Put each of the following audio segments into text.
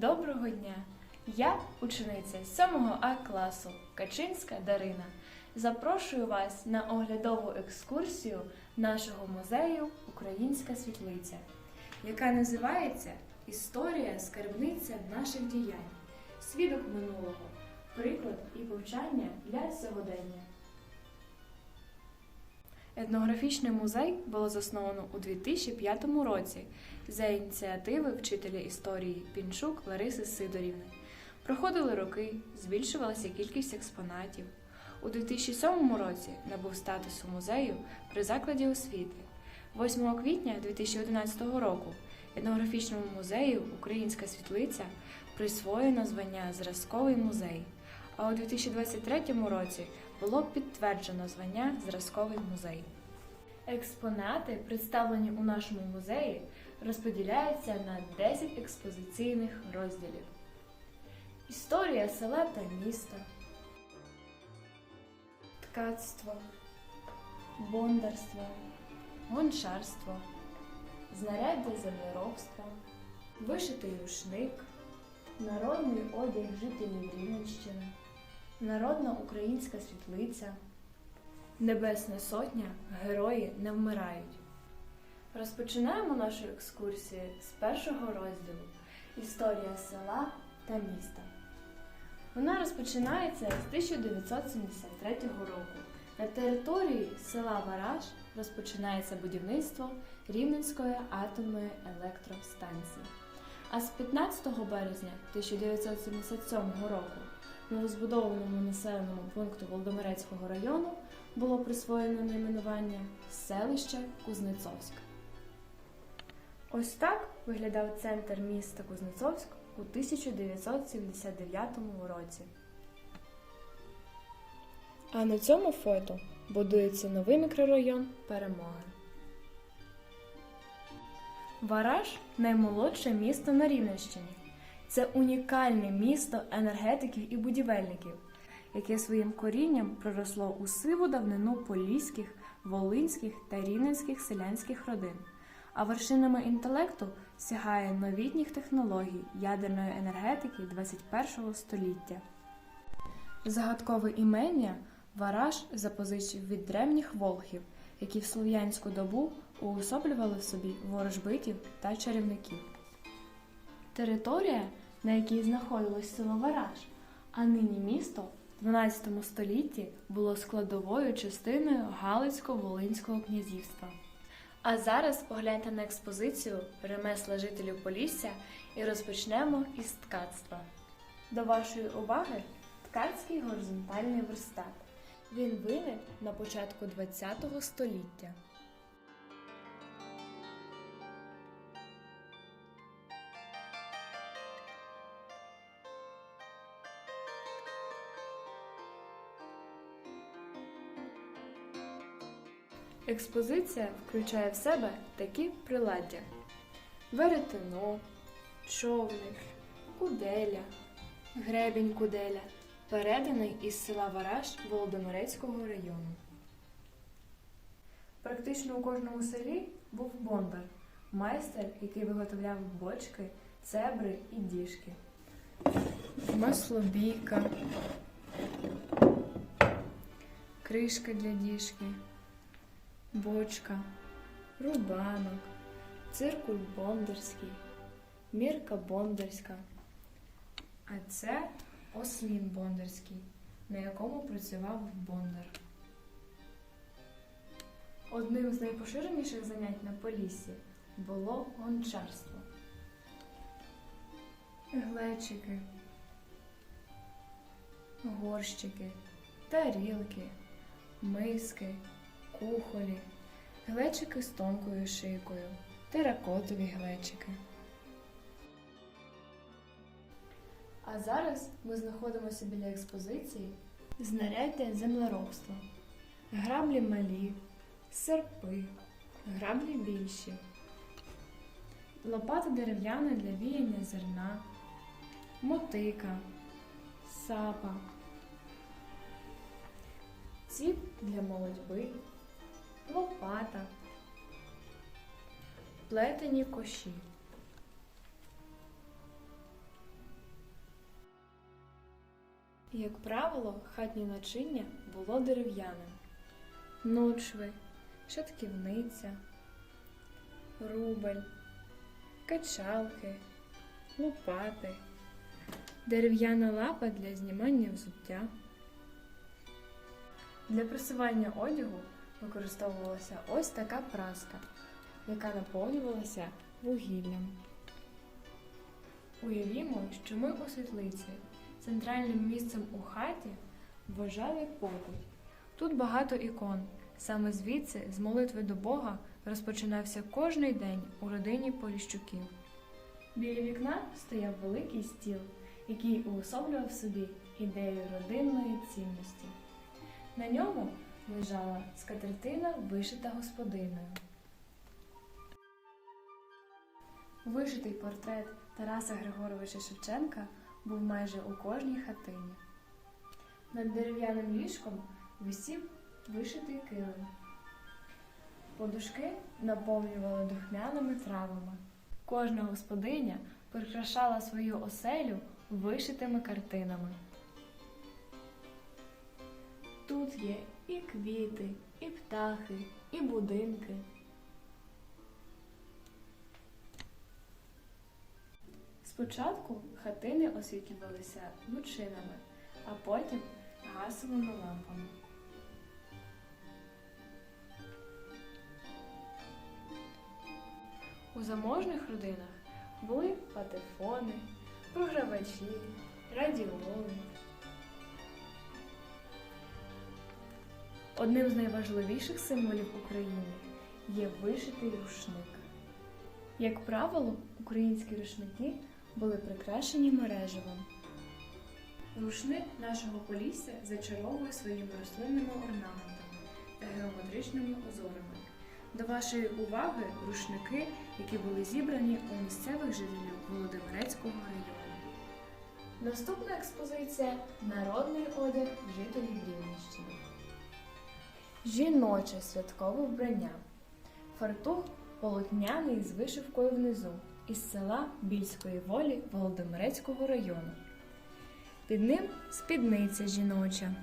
Доброго дня! Я учениця 7 А класу Качинська Дарина. Запрошую вас на оглядову екскурсію нашого музею Українська світлиця, яка називається Історія скарбниця наших діянь, свідок минулого, приклад і повчання для сьогодення. Етнографічний музей було засновано у 2005 році за ініціативи вчителя історії Пінчук Лариси Сидорівни. Проходили роки, збільшувалася кількість експонатів. У 2007 році набув статусу музею при закладі освіти. 8 квітня 2011 року етнографічному музею Українська світлиця присвоєно звання Зразковий музей. А у 2023 році було підтверджено звання Зразковий музей. Експонати, представлені у нашому музеї, розподіляються на 10 експозиційних розділів. Історія села та міста, ткацтво, бондарство, гончарство, знаряддя землеробства, вишитий рушник, народний одяг жителів Рівненщини, народна українська світлиця, Небесна Сотня, герої не вмирають. Розпочинаємо нашу екскурсію з першого розділу Історія села та міста. Вона розпочинається з 1973 року. На території села Вараж розпочинається будівництво Рівненської атомної електростанції. А з 15 березня 1977 року новозбудованому населеному пункту Володимирецького району було присвоєно найменування селище Кузнецовськ. Ось так виглядав центр міста Кузнецовськ у 1979 році. А на цьому фото будується новий мікрорайон Перемоги. Вараж наймолодше місто на Рівненщині. Це унікальне місто енергетиків і будівельників, яке своїм корінням проросло у сиву давнину поліських, волинських та рівненських селянських родин, а вершинами інтелекту сягає новітніх технологій ядерної енергетики 21 століття. Загадкове імення Вараж запозичив від древніх волхів, які в слов'янську добу уособлювали в собі ворожбитів та чарівників. Територія, на якій знаходилось село Вараж, а нині місто в 12 столітті було складовою частиною Галицько-Волинського князівства. А зараз погляньте на експозицію ремесла жителів Полісся і розпочнемо із ткацтва. До вашої уваги ткацький горизонтальний верстат. Він виник на початку ХХ століття. Експозиція включає в себе такі приладдя: веретено, човник, куделя, гребінь куделя, переданий із села Вараж Володимирецького району. Практично у кожному селі був бондар, майстер, який виготовляв бочки, цебри і діжки. Маслобійка, кришка для діжки бочка, рубанок, циркуль бондарський, мірка бондарська. А це ослін бондарський, на якому працював бондар. Одним з найпоширеніших занять на Поліссі було гончарство. Глечики, горщики, тарілки, миски кухолі, глечики з тонкою шийкою, теракотові глечики. А зараз ми знаходимося біля експозиції знаряддя землеробства. Граблі малі, серпи, граблі більші, лопата дерев'яна для віяння зерна, мотика, сапа, ціп для молодьби лопата, плетені коші. Як правило, хатнє начиння було дерев'яним. Ночви, шатківниця, рубель, качалки, лопати, дерев'яна лапа для знімання взуття. Для просування одягу використовувалася ось така праска, яка наповнювалася вугіллям. Уявімо, що ми у світлиці. Центральним місцем у хаті вважали покуть. Тут багато ікон. Саме звідси, з молитви до Бога, розпочинався кожний день у родині Поліщуків. Біля вікна стояв великий стіл, який уособлював собі ідею родинної цінності. На ньому лежала скатертина, вишита господиною. Вишитий портрет Тараса Григоровича Шевченка був майже у кожній хатині. Над дерев'яним ліжком висів вишитий килим. Подушки наповнювали духмяними травами. Кожна господиня прикрашала свою оселю вишитими картинами. Тут є і квіти, і птахи, і будинки. Спочатку хатини освітлювалися лучинами, а потім газовими лампами. У заможних родинах були патефони, програвачі, радіоли. Одним з найважливіших символів України є вишитий рушник. Як правило, українські рушники були прикрашені мережевом. Рушник нашого полісся зачаровує своїми рослинними орнаментами та геометричними узорами. До вашої уваги рушники, які були зібрані у місцевих жителів Володимирецького району. Наступна експозиція народний одяг жителів Рівненщини. Жіноче святкове вбрання. Фартух полотняний з вишивкою внизу із села Більської волі Володимирецького району. Під ним спідниця жіноча,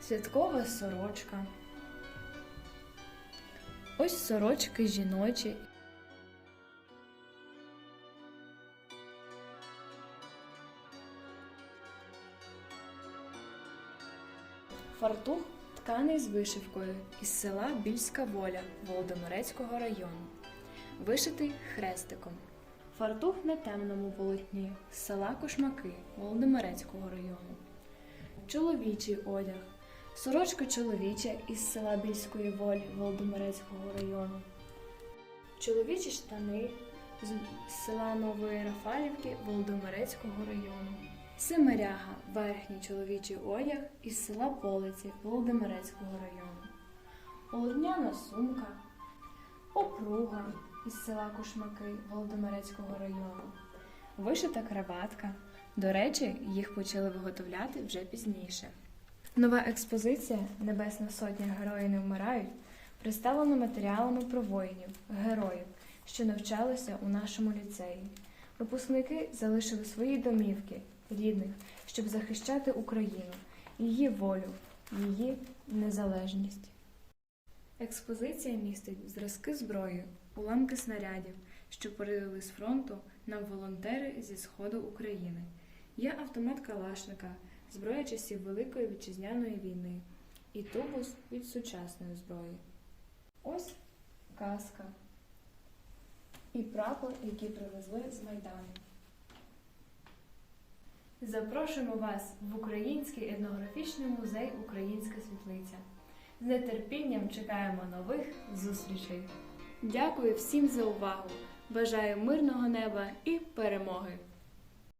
святкова сорочка. Ось сорочки жіночі. Фартух тканий з вишивкою із села Більська воля Володимирецького району, вишитий хрестиком. Фартух на темному полотні з села Кошмаки Володимирецького району. Чоловічий одяг. Сорочка чоловіча із села Більської волі Володимирецького району. Чоловічі штани з села Нової Рафалівки Володимирецького району. Семиряга верхній чоловічий одяг із села Полиці Володимирецького району. Полотняна сумка, попруга із села Кушмаки Володимирецького району. Вишита краватка. До речі, їх почали виготовляти вже пізніше. Нова експозиція Небесна сотня Герої не вмирають представлена матеріалами про воїнів, героїв, що навчалися у нашому ліцеї. Випускники залишили свої домівки, рідних, щоб захищати Україну, її волю, її незалежність. Експозиція містить зразки зброї, уламки снарядів, що передали з фронту нам волонтери зі сходу України. Є автомат Калашника, зброя часів Великої вітчизняної війни і тубус від сучасної зброї. Ось каска і прапор, який привезли з Майдану. Запрошуємо вас в Український етнографічний музей Українська світлиця. З нетерпінням чекаємо нових зустрічей. Дякую всім за увагу! Бажаю мирного неба і перемоги!